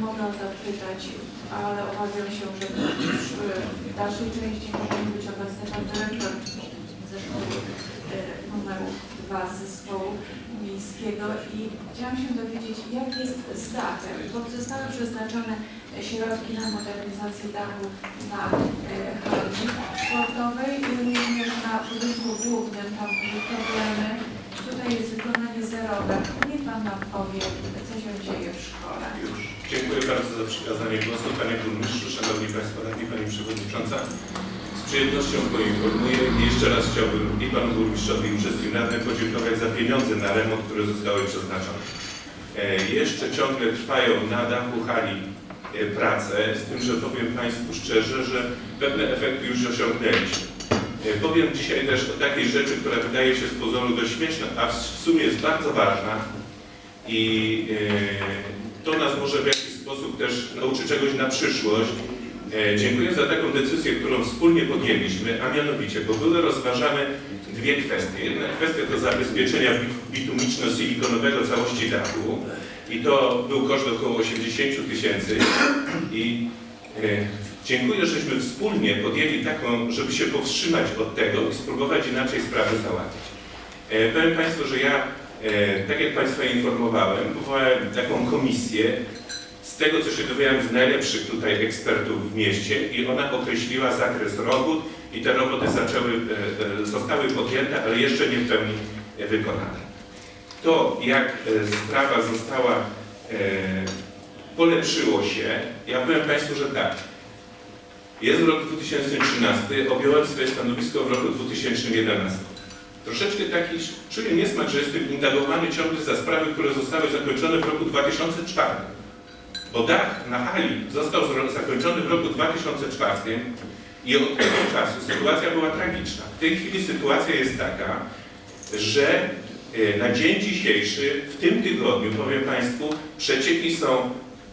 mogę zapytać, ale obawiam się, że już w dalszej części powinien być obecny pan dyrektor zespołu e, numer dwa zespołu miejskiego i chciałam się dowiedzieć, jak jest z dachem, bo zostały przeznaczone środki na modernizację dachu na hali sportowej i również na budynku głównym, tam były problemy. Tutaj jest wykonanie zerowe. Niech Pan nam powie, co się dzieje w szkole. Już. Dziękuję bardzo za przekazanie głosu. Panie Burmistrzu, Szanowni Państwo Radni, Pani Przewodnicząca. Z przyjemnością poinformuję i jeszcze raz chciałbym i Panu Burmistrzowi i wszystkim radnym podziękować za pieniądze na remont, które zostały przeznaczone. E, jeszcze ciągle trwają na dachu hali e, prace, z tym, że powiem Państwu szczerze, że pewne efekty już osiągnęliśmy. E, Powiem dzisiaj też o takiej rzeczy, która wydaje się z pozoru dość śmieszna, a w sumie jest bardzo ważna i e, to nas może w jakiś sposób też nauczy czegoś na przyszłość. E, Dziękuję za taką decyzję, którą wspólnie podjęliśmy, a mianowicie, bo były rozważane dwie kwestie. Jedna kwestia to zabezpieczenia bit- bitumiczno-silikonowego całości dachu i to był koszt około 80 tysięcy i dziękuję, żeśmy wspólnie podjęli taką, żeby się powstrzymać od tego i spróbować inaczej sprawy załatwić. E, Powiem Państwu, że ja, e, tak jak Państwa informowałem, powołałem taką komisję z tego, co się dowiedziałem z najlepszych tutaj ekspertów w mieście i ona określiła zakres robót i te roboty zaczęły, e, e, zostały podjęte, ale jeszcze nie w pełni wykonane. To, jak e, sprawa została, e, polepszyło się, ja powiem Państwu, że tak. Jest rok 2013, objąłem swoje stanowisko w roku 2011. Troszeczkę taki czuję niesmak, że jestem indagowany ciągle za sprawy, które zostały zakończone w roku 2004. Bo dach na hali został zakończony w roku 2004 i od tego czasu sytuacja była tragiczna. W tej chwili sytuacja jest taka, że e, na dzień dzisiejszy, w tym tygodniu, powiem Państwu, przecieki są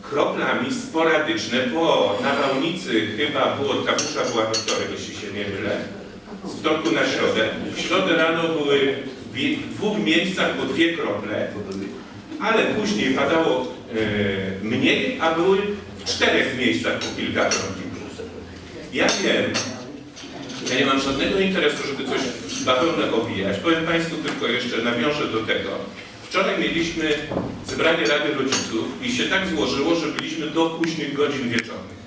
kroplami sporadyczne po nawałnicy, chyba było, ta busza była we wtorek, jeśli się nie mylę, z wtorku na środę. W środę rano były w dwóch miejscach po dwie krople, ale później padało e, mniej, a były w czterech miejscach po kilka kropli. Ja wiem, ja nie mam żadnego interesu, żeby coś w bawełnę obijać. Powiem Państwu tylko jeszcze, nawiążę do tego. Wczoraj mieliśmy zebranie Rady Rodziców i się tak złożyło, że byliśmy do późnych godzin wieczornych.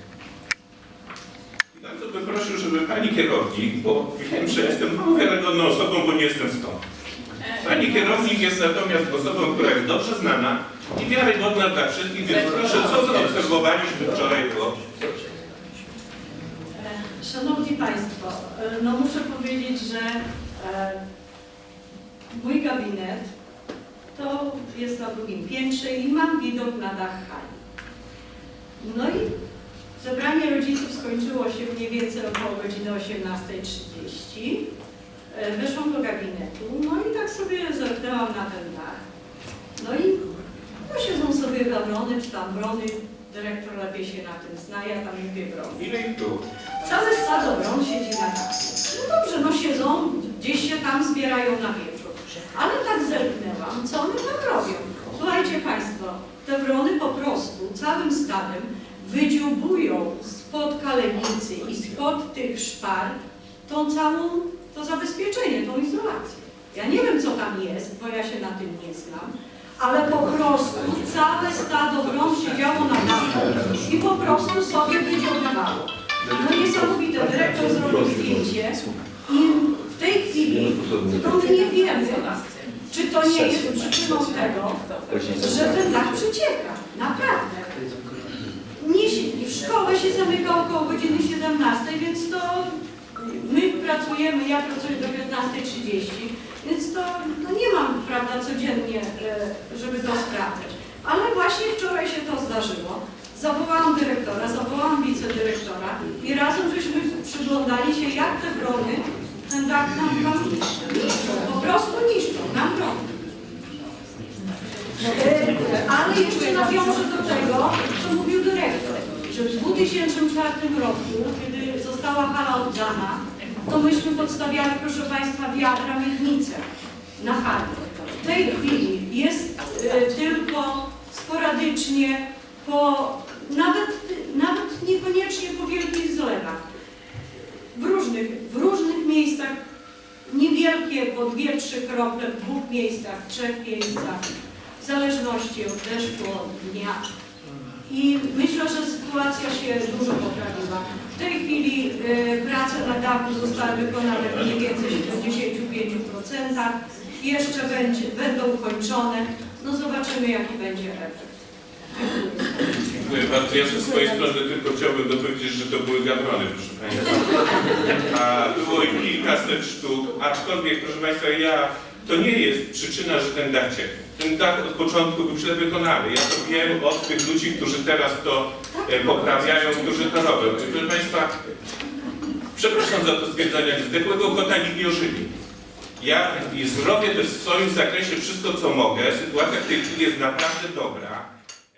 I Bardzo bym prosił, żeby Pani kierownik, bo wiem, że jestem mało wiarygodną osobą, bo nie jestem stąd. Pani kierownik jest natomiast osobą, która jest dobrze znana i wiarygodna dla wszystkich, więc proszę, co zaobserwowaliśmy wczoraj E, Szanowni Państwo, e, no muszę powiedzieć, że e, mój gabinet to jest na drugim piętrze i mam widok na dach hali. No i zebranie rodziców skończyło się mniej więcej około godziny 18.30. E, Weszłam do gabinetu, no i tak sobie zerknęłam na ten dach. No i no siedzą sobie gawrony, czy tam brony, dyrektor lepiej się na tym zna, ja tam lubię brony. ile ich było? Całe stado wron siedzi na dachu. No dobrze, no siedzą, gdzieś się tam zbierają na wieczór. Ale tak zerknęłam, co one tam robią. Słuchajcie Państwo, te wrony po prostu całym stadem wydziubują spod kalenicy i spod tych szpar tą całą, to zabezpieczenie, tą izolację. Ja nie wiem, co tam jest, bo ja się na tym nie znam, ale po prostu całe stado wron siedziało na dachu i po prostu sobie wydziubywało. No niesamowite, dyrektor zrobił zdjęcie i w tej chwili to my nie wiemy, czy to nie jest przyczyną tego, że ten dach przecieka. Naprawdę. Nie, szkołę się zamyka około godziny 17, więc to my pracujemy, ja pracuję do 15.30, więc to no nie mam, prawda, codziennie, e, żeby to sprawdzać. Ale właśnie wczoraj się to zdarzyło. Zawołałam dyrektora, zawołałam wicedyrektora i razem żeśmy przyglądali się, jak te brony Ale jeszcze nawiążę do tego, co mówił dyrektor, że w 2004 roku, kiedy została hala oddana, to myśmy podstawiali, proszę Państwa, wiatra miednicę na hali. W tej chwili jest e, tylko sporadycznie po nawet, nawet niekoniecznie po wielkich zlewach. W różnych, w różnych miejscach, niewielkie, po dwie, trzy krople, w dwóch miejscach, trzech miejscach, zależności od deszczu, od dnia. I myślę, że sytuacja się dużo poprawiła. W tej chwili y, prace na dachu zostały wykonane mniej więcej w 75%. Jeszcze będzie, będą kończone. No zobaczymy, jaki będzie efekt. Dziękuję bardzo. Ja ze swojej strony tylko chciałbym dopowiedzieć, że to były gabrony, proszę Państwa. A było ich kilkaset sztuk, aczkolwiek, proszę Państwa, ja, to nie jest przyczyna, że ten dach ciekł. Ten dach od początku był źle wykonany. Ja to wiem od tych ludzi, którzy teraz to e, poprawiają, którzy to robią. Proszę Państwa, przepraszam za to stwierdzenie, zdechłego kota nikt nie ożywi. Ja zrobię też w swoim zakresie wszystko, co mogę. Sytuacja w tej chwili jest naprawdę dobra.